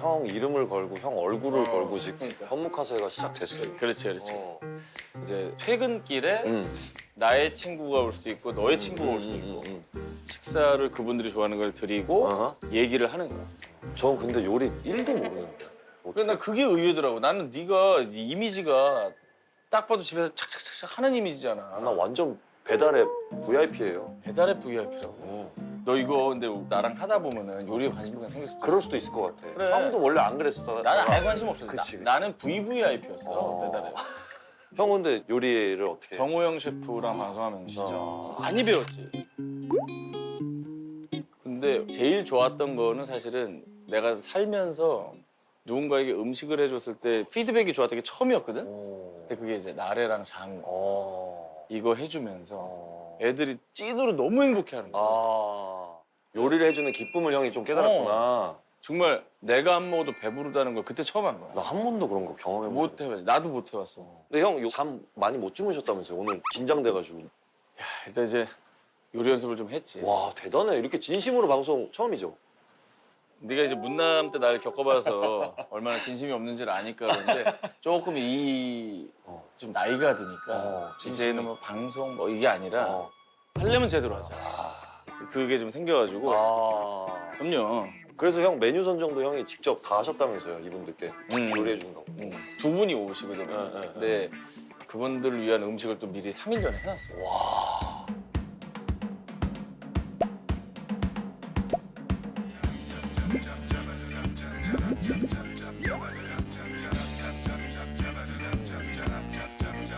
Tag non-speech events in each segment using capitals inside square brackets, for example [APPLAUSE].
형 이름을 걸고 형 얼굴을 걸고 지금 그러니까. 현묵카세가 시작됐어요. 그렇지, 그렇지. 어. 이제 퇴근길에 음. 나의 친구가 올 수도 있고 너의 친구가 올 수도 있고 음, 식사를 그분들이 좋아하는 걸 드리고 어허. 얘기를 하는 거야. 전 근데 요리 1도 모르는데. 근데 나 그게 의외더라고. 나는 네가 이 이미지가 딱 봐도 집에서 착착착착 하는 이미지잖아. 아, 나 완전 배달의 VIP예요. 배달의 VIP라고. 너 이거 근데 나랑 하다 보면은 요리에 관심이 생길 수도 그럴 있어. 수도 있을 것 같아. 그래. 형도 원래 안 그랬어. 나는 아예 관심 없어. 그치, 그치. 나, 는 VVIP였어 어. 배달에. [LAUGHS] 형 근데 요리를 어떻게? 해? 정호영 셰프랑 방송하면서 많이 배웠지. 근데 제일 좋았던 거는 사실은 내가 살면서 누군가에게 음식을 해줬을 때 피드백이 좋았던 게 처음이었거든. 어. 근데 그게 이제 나래랑 장 어. 이거 해주면서 어. 애들이 찐으로 너무 행복해하는 거야. 아. 요리를 해주는 기쁨을 형이 좀 깨달았구나. 정말 내가 안 먹어도 배부르다는 걸 그때 처음 한 거야. 나 한 번도 그런 거 경험해 못. 못 해봤지. 나도 못 해봤어. 근데 형 잠 많이 못 주무셨다면서요? 오늘 긴장돼가지고. 일단 이제 요리 연습을 좀 했지. 와 대단해. 이렇게 진심으로 방송 처음이죠? 네가 이제 문남 때 나를 겪어봐서 [LAUGHS] 얼마나 진심이 없는지를 아니까 그런데 조금 이좀 어. 나이가 드니까 어, 이제는 뭐 방송 뭐 이게 아니라 어. 하려면 제대로 하자. 그게 좀 생겨가지고 아. 그럼요. 그래서 형 메뉴 선정도 형이 직접 다 하셨다면서요 이분들께 음. 요리해 준다고. 음, 두 분이 오시거든요. 네, 네, 근데 그분들을 위한 음식을 또 미리 3일 전에 해놨어요. 와.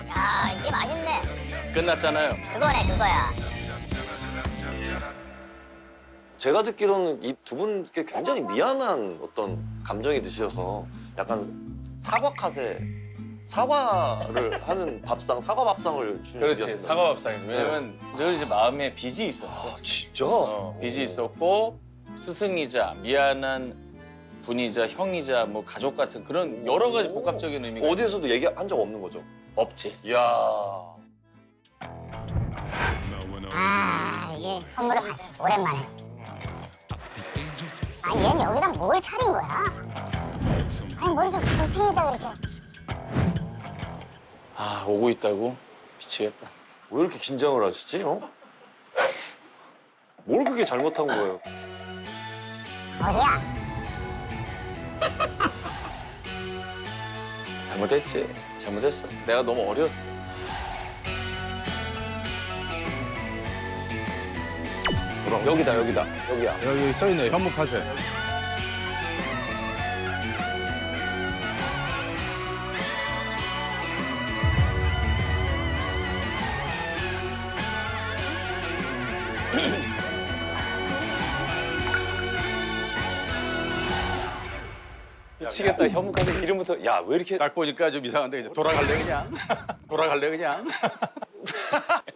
야 이게 맛있네 끝났잖아요. 그거네 그거야 제가 듣기로는 이 두 분께 굉장히 미안한 어떤 감정이 드셔서 약간 사과 카세 사과를 하는 밥상 사과 밥상을 주는 그렇지 사과밥상이 왜냐면 늘 이제 마음에 빚이 있었어. 진짜 어, 빚이 있었고 스승이자 미안한 분이자 형이자 뭐 가족 같은 그런 여러 가지 복합적인 의미가 어디에서도 얘기한 적 없는 거죠. 없지. 이야. 아 이게 선물을 같이 오랜만에 아 얘는 여기다 뭘 차린 거야? 아니 뭘 이렇게 구성탱이다 그렇게 아 오고 있다고 미치겠다. 왜 이렇게 긴장을 하시지, 어? 뭘 그렇게 잘못한 거예요? 어디야? 잘못했지. 잘못했어. 내가 너무 어렸어. 여기다, 여기다, 여기야. 여기 써있네. 현묵카세. 미치겠다. 현무카세 이름부터. 야 왜 이렇게 딱 보니까 좀 이상한데 이제 돌아갈래 그냥. 돌아갈래 그냥 [LAUGHS]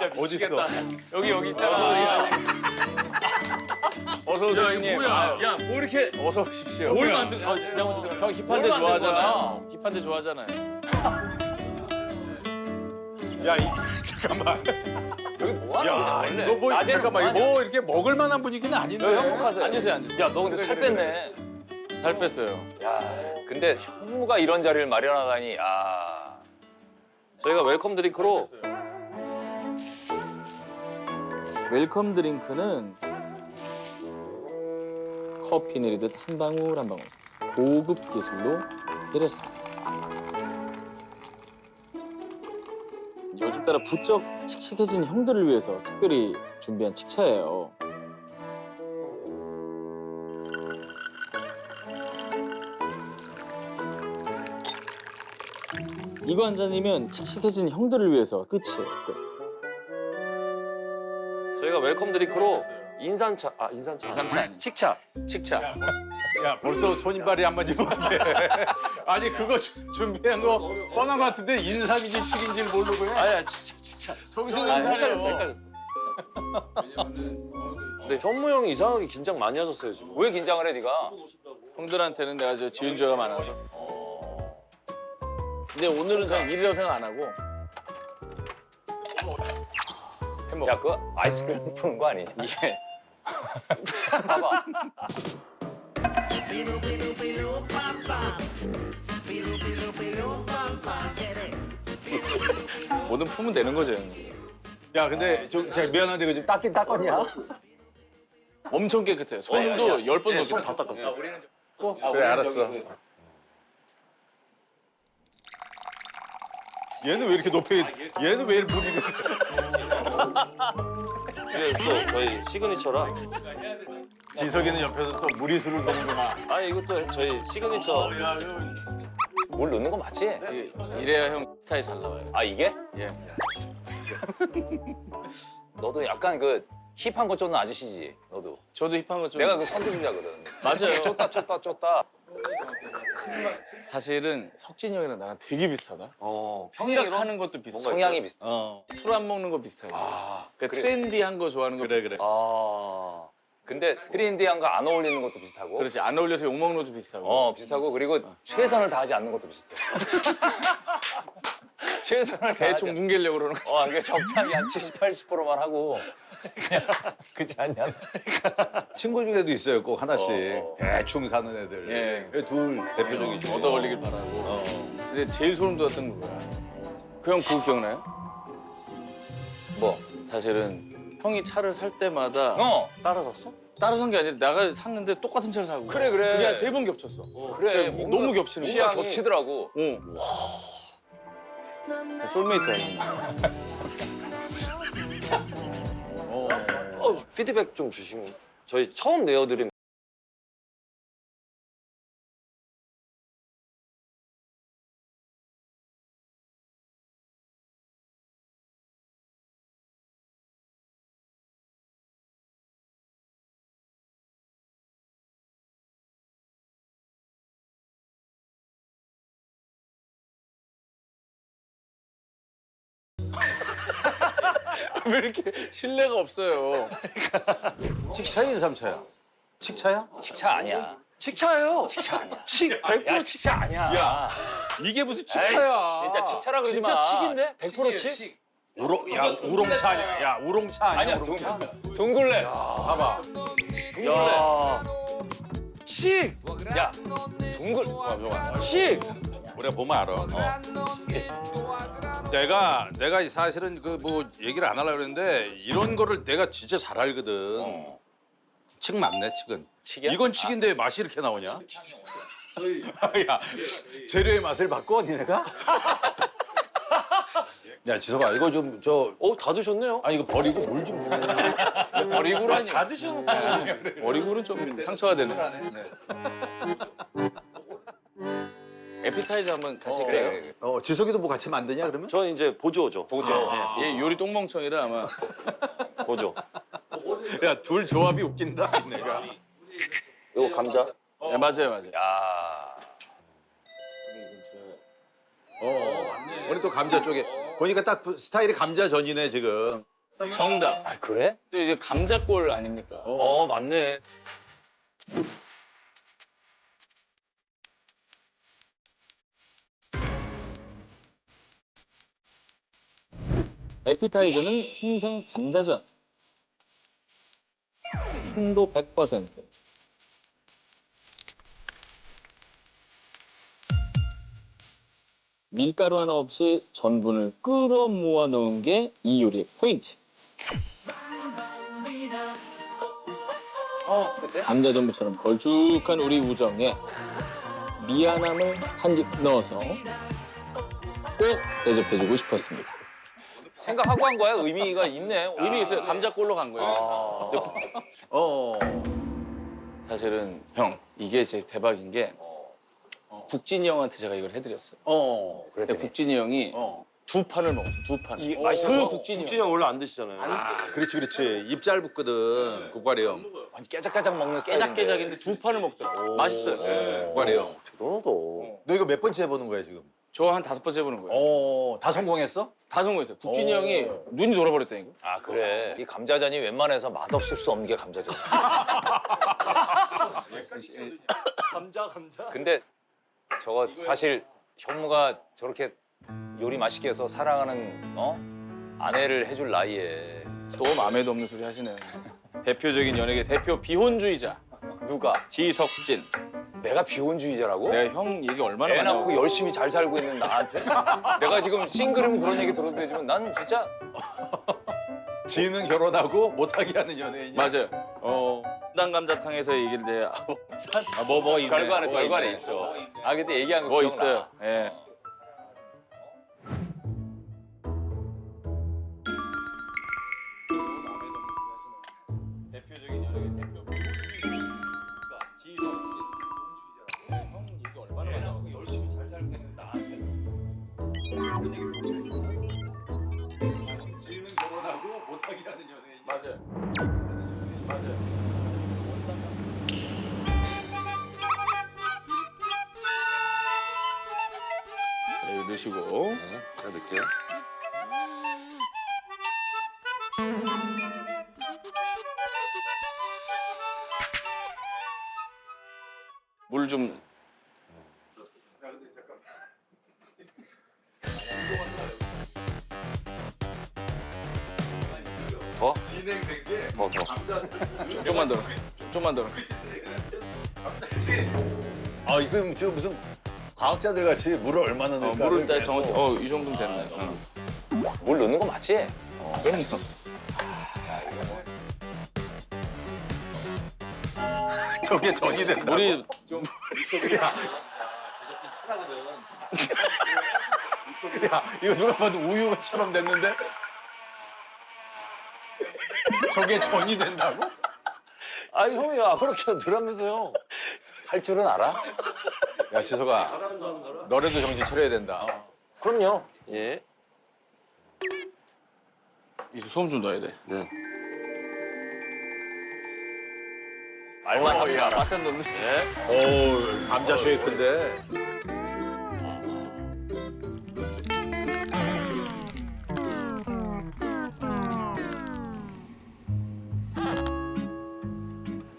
진짜 어디 있어? 여기 여기 있잖아. 어서 오세요 [LAUGHS] 형님. 야, 뭐 이렇게 어서 오십시오. 뭘 만든? 아, 내가 먼저 들어. 형 힙한데 좋아하잖아. 힙한데 좋아하잖아요. [LAUGHS] 야 이, [LAUGHS] 잠깐만 여기 뭐 하는 거야, 야 원래? 이거 뭐 낮에는 잠깐만 뭐 이거 뭐 이렇게 먹을 만한 분위기는 아닌데 하냐? 현묵하세요. 앉으세요, 앉으세요. 야, 너 근데 살 뺐네. 살 뺐어요. 야, 근데 현무가 이런 자리를 마련하다니, 야. 저희가 웰컴 드링크로 웰컴 드링크는 커피 내리듯 한 방울 한 방울 고급 기술로 때렸습니다. 요즘 따라 부쩍 칙칙해진 형들을 위해서 특별히 준비한 칙차예요. 이거 한 잔이면 칙칙해진 형들을 위해서 끝이에요. 끝. 웰컴 드링크로 인산차, 아 인산차, 인산차 아니야. 칙차. 칙차. 야 벌써 손님발이 한 번지 어떻게 [LAUGHS] 아니 그거 주- 준비한 거 뻔한 거 같은데 인삼인지 칠인지를 모르고 해 아야 칙칙칙차. 정신 아, 좀. 헷갈렸어, 헷갈렸어. 근데 현무 형이 이상하게 긴장 많이 하셨어요 지금. 왜 긴장을 해, 네가? 형들한테는 내가 저 지은 죄가 많아서. 근데 오늘은 그냥 일이라고 생각 안 하고 먹어. 야, 그거 아이스크림 푸는 거 아니냐? 이게 [LAUGHS] 봐봐. 뭐든 풀면 되는 거죠. 형님. 야 근데 좀 제가 미안한데 그좀 닦긴 닦았냐? 엄청 깨끗해요. 손도 열 번 넘게 손다 닦았어. 그래 알았어. 얘는 왜 이렇게 높이? 얘는 왜 이렇게 무리를? 이게 또 저희 시그니처라. 지석이는 옆에서 또 무리수를 두는구나. 아니 이것도 저희 시그니처. 물 넣는 거 맞지? 이- 이래야 형 스타일 잘 나와요. 아 이게? 예. 너도 약간 그 힙한 거 쫓는 아저씨지. 너도. 저도 힙한 거 좀. 내가 그 선두주자거든. 맞아요. [LAUGHS] 쫓다 쫓다 쫓다. 사실은 석진이 형이랑 나랑 되게 비슷하다. 어. 생각하는 것도 비슷해. 성향이 비슷해. 어. 술 안 먹는 거 비슷해요. 아, 그러니까 그래. 트렌디한 거 좋아하는 거 그래 비슷해. 그래. 아. 근데 트렌디한 거 안 어울리는 것도 비슷하고. 그렇지 안 어울려서 욕 먹는 것도 비슷하고. 어 비슷하고 그리고 최선을 다하지 않는 것도 비슷해. [LAUGHS] [LAUGHS] 최선을 다하지. 대충 뭉개려고 그러는 거. 어, 그게 적당히 한 70, 80%만 하고 그냥 [LAUGHS] 그렇지 않냐? 친구 중에도 있어요 꼭 하나씩 어. 대충 사는 애들. 예. 그둘 대표적이지. 얻어 걸리길 바라고. 어. 근데 제일 소름 돋았던 건 뭐야? 그 형 그거 기억나요? 뭐? 사실은 형이 차를 살 때마다 어 따라섰어? 따라선 게 아니라 내가 샀는데 똑같은 차를 사고 그래, 그래. 그게 한 세 번 겹쳤어. 그래 그러니까 뭔가 너무 겹치는 거야. 취향이 겹치더라고. 어. 솔메이트야. 형. [LAUGHS] 어. 어, 피드백 좀 주시면 저희 처음 내어드린 [LAUGHS] 왜 이렇게 신뢰가 없어요? 칙차야 인삼차야? 칙차야? 칙차 아니야. 칙차예요. 칙차 아니야. 칙 100%야 칙차 아니야. 야. 이게 무슨 에이씨, 칙차야? 진짜 칙차라 그러지 진짜 마. 칙인데? 100% 칙? 우롱 야 우롱차 아니야? 야 우롱차 아니야? 아니야 동, 우롱차? 동굴레. 봐봐. 동굴레. 야. 칙! 야 동굴. 칙! 우리가 보면 알아. 내가 내가 사실은 그 뭐 얘기를 안 하려고 그랬는데 이런 거를 내가 진짜 잘 알거든. 어. 칙 맞네 칙은. 칙이야? 이건 칙인데 왜 맛이 이렇게 나오냐? [LAUGHS] 야 재- 재료의 맛을 바꿔 니네가? [LAUGHS] 야 지석아 이거 좀 저 어, 다 드셨네요. 아니 이거 버리고 물 좀. 버리고라니. 다 드셔놓고. 버리고는 좀 상처가 되네. 에피타이저 한번 가실까요? 어 지석이도 뭐 같이 만드냐 그러면? 저는 이제 보조죠. 보조. 얘 요리 똥멍청이라 아마 [LAUGHS] 보조. 야 둘 조합이 웃긴다 내가. 이거 감자. 네, 맞아요 맞아요. 야. 어. 우리 또 감자 쪽에 보니까 딱그 스타일이 감자 전이네 지금. 정답. 아 그래? 또 이제 감자골 아닙니까? 어, 맞네. 에피타이저는 생선 감자전. 순도 100%. 밀가루 하나 없이 전분을 끌어 모아 넣은 게 이 요리의 포인트. 감자전부처럼 걸쭉한 우리 우정에 미안함을 한 입 넣어서 꼭 대접해주고 싶었습니다. 생각하고 한 거야? 의미가 있네. 의미 있어요. 감자골로 간 거예요. 아. [LAUGHS] 어. 사실은 형 이게 제 대박인 게 국진이 형한테 제가 이걸 해드렸어요. 어. 근데 그랬더니 국진이 형이 어. 두 판을 먹었어. 두 판. 이게 그 맛있어서 국진이 형. 국진이 형 원래 안 드시잖아요. 아, 그렇지 그렇지. 입 짧거든. 국과리 형. 완전 깨작깨작 먹는 스타일인데. 깨작깨작인데 두 판을 먹더라고. 맛있어요. 예. 국과리 형. 대단하다. 너 이거 몇 번째 해보는 거야 지금? 저 한 다섯 번째 해보는 거예요. 어. 다 성공했어? 다 성공했어요. 국진이 오. 형이 눈이 돌아버렸다니까. 아 그래. 이 감자전이 웬만해서 맛없을 수 없는 게 감자전. [LAUGHS] 감자, 감자. 근데 저거 사실 현무가 저렇게 요리 맛있게 해서 사랑하는 어 아내를 해줄 나이에 또 마음에도 없는 소리 하시네요. 대표적인 연예계 대표 비혼주의자 누가? 지석진. 내가 비혼주의자라고? 내가 형 얘기 얼마나 애 많이 낳고 열심히 잘 살고 있는 나한테? [LAUGHS] 내가 지금 싱글이면 그런 얘기 들어도 되지만 난 진짜 지는 결혼하고 못하게 하는 연예인이. 맞아요. 어. 당 감자탕에서 얘기를 돼. 아, 뭐 뭐가 있네. 뭐가 별거 안에 있네. 있어. 아 그때 얘기한 거 뭐 기억나. 있어요. 예. 넣으시고. 네, 제가 넣을게요. 물 좀. 더? 진행된 게 더, 더. 좀- 좀만 더. 좀만 더. 넣어. 아 이거 저 무슨 과학자들 같이 물을 얼마나 어, 넣을까? 물을 딱 정확히. 어, 이 정도면 됐네. 어. 물 넣는 거 맞지? 그럼 저게 전이 된다. 물이 야 이거 누가 봐도 우유처럼 됐는데? 저게 전이 된다고? 아니 형이 아무렇게 넣으라면서요. 할 줄은 알아? 야 지석아 너라도 정신 차려야 된다. 그럼요. 예. 이제 소금 좀 넣어야 돼. 네. 알만 하면 맛은 넣는데. 네. 오 감자 쉐이크인데.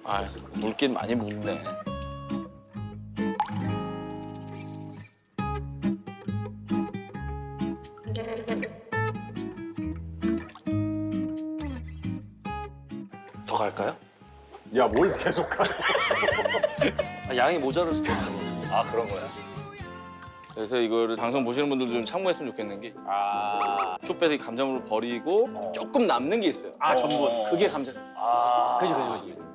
아, 물긴 많이 묻네. 더 갈까요? 야 뭘 계속 가? [LAUGHS] 아, 양이 모자랄 수도 있어요. 아 그런 거야. 그래서 이거를 방송 보시는 분들도 좀 참고했으면 좋겠는 게 아 쭉 빼서 이 감자물을 버리고 조금 남는 게 있어요. 아, 전분. 그게 감자. 아 그지 그지 그지.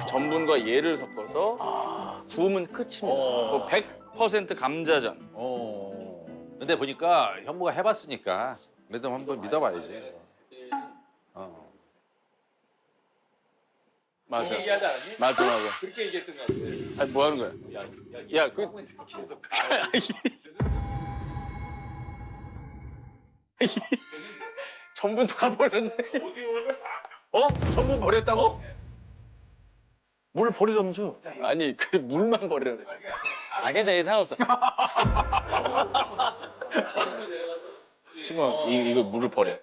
그 전분과 얘를 섞어서 구우면 끝입니다. 그100% 감자전. 어. 근데 보니까 현무가 해봤으니까 그래도 한번 믿어봐야지. 맞아. 맞아, 맞아. 그렇게 얘기했던 것 같아. 아니, 뭐 하는 거야? 야, 그. [LAUGHS] 전분 다 버렸네. 어? 전부 버렸다고? 물 버리라면서요. 아니, 그 물만 버리라 그랬어. 아, 괜찮아, 상관없어. [LAUGHS] 신경, 이, 이거 물을 버려.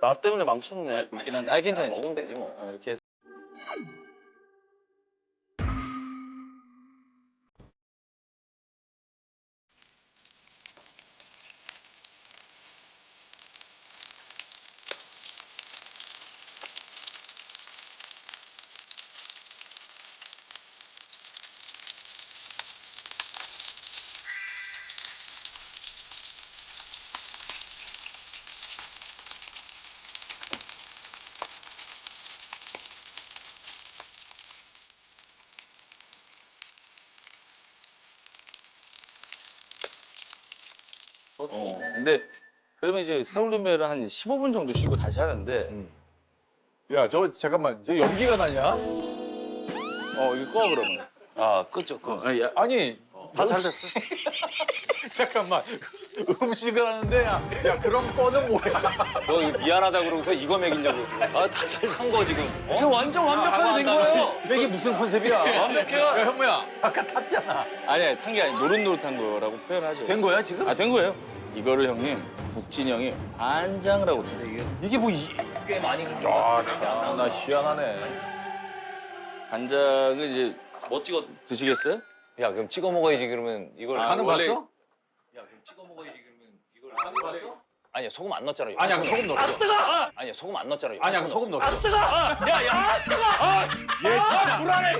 나 때문에 망쳤네. 아, 괜찮아. 먹으면 되지 뭐. 어, 이렇게 해서. 어, 근데 그러면 이제 세월도매를 한 15분 정도 쉬고 다시 하는데 야 저 잠깐만. 저 연기가 나냐? 어 이거 꺼 그러면. 아, 끄죠, 끄. 어, 야, 아니 다 잘 됐어. [LAUGHS] 잠깐만 음식을 하는데 야, 야 그런 거는 뭐야? 너 이거 미안하다 그러고서 이거 먹이려고 지금. 아 다 잘한 거 지금. 지금 완전 완벽하게 된 거예요. 이게 무슨 컨셉이야? 완벽해요. 야 현무야 아까 탔잖아. 아니 탄 게 아니 노릇노릇한 거라고 표현하죠. 된 거야 지금? 아 된 거예요. 이거를 형님 북진 형이 반장이라고 썼어요. 이게 뭐 이... 꽤 많이 야, 참, 나 희한하네. 간장을 이제 뭐 찍어? 드시겠어요? 야 그럼 찍어 먹어야지 그러면 이걸. 아, 간은 원래- 봤어? 야 그럼 찍어 먹어야지 이걸 봤어? 아니야 소금 안 넣었잖아. 아니야, 그 소금 넣었어. 아니야 소금 안 넣었잖아. 아니야, 그 소금 넣었어. 야야 얘 진짜. 불안해. 얘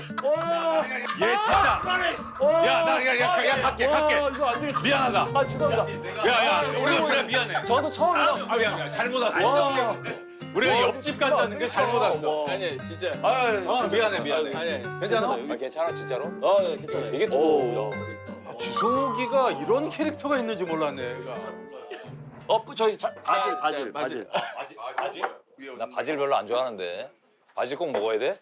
진짜. 야, 나, 야, 야, 야, 갈게, 갈게. 이거 안 되겠다. 미안하다. 아 죄송합니다. 야, 야, 우리가, 우리가 미안해. 저도 처음이라. 아, 미안, 미안. 잘못 왔어. 와. 우리가 옆집 간다는 게 잘못 왔어. 아니 진짜. 아, 어, 미안해, 미안해. 아니 괜찮아? 아, 괜찮아 진짜로? 아, 예, 괜찮아요. 되게 뜨거워. 야, 지석이가 이런 캐릭터가 있는지 몰랐네, 얘가. 어, 저희 자, 바질, 자, 바질, 바질. 바질. 나 바질 별로 안 좋아하는데. 바질 꼭 먹어야 돼?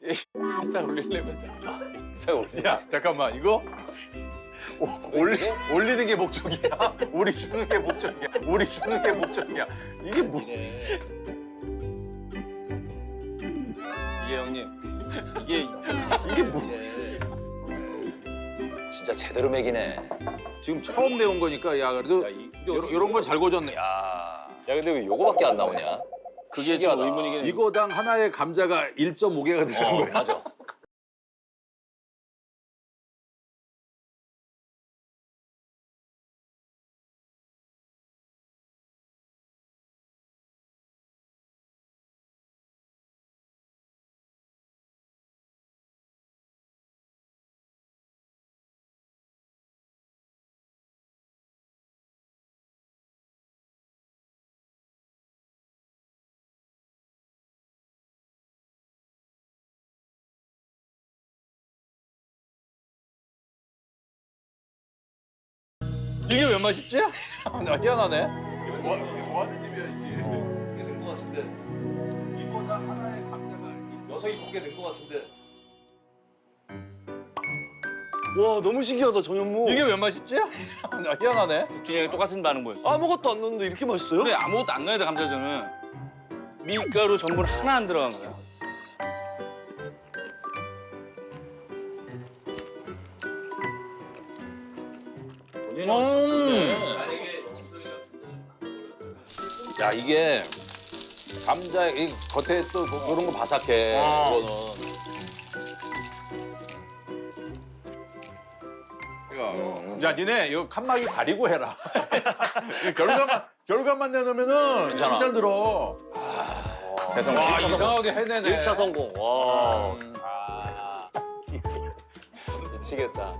인스타 올리려면 인스타에 올려. 야, 잠깐만, 이거? 오, 올리, 올리는 게 목적이야? 우리 주는 게 목적이야? 우리 주는 게 목적이야? 이게 뭐? 이게 형님 이게 이게 뭐? 진짜 제대로 먹이네. 지금 처음 배운 거니까, 야, 그래도 이런 건 잘 고졌네. 야. 야 근데 왜 요거밖에 안 나오냐? 그게 좀 신기하다. 의문이긴 해요. 이거당 하나의 감자가 1.5개가 되는 어 거야. 맞아. 이게 왜 맛있지? [LAUGHS] 나 희한하네. 된것 같은데. 이보다 하나의 감자가 녀석이 먹게 된것 같은데. 와, 너무 신기하다, 전현무. 이게 왜 맛있지? [LAUGHS] 나 희한하네. 형이 똑같은 반응 보였어. 아무것도 안 넣었는데 이렇게 맛있어요? 그래 아무것도 안 넣어야 돼 감자전은 밀가루 전분 하나 안 들어간 거야. 야 이게 감자 이 겉에 또 이런 거 바삭해. 이거는. 야 니네 이거 칸막이 가리고 해라. [LAUGHS] 결과만 결과만 내놓으면은 괜찮아. 칭찬 들어. 대성 와 이상하게 해내네. 1차 성공. 와. 아. [LAUGHS] 미치겠다.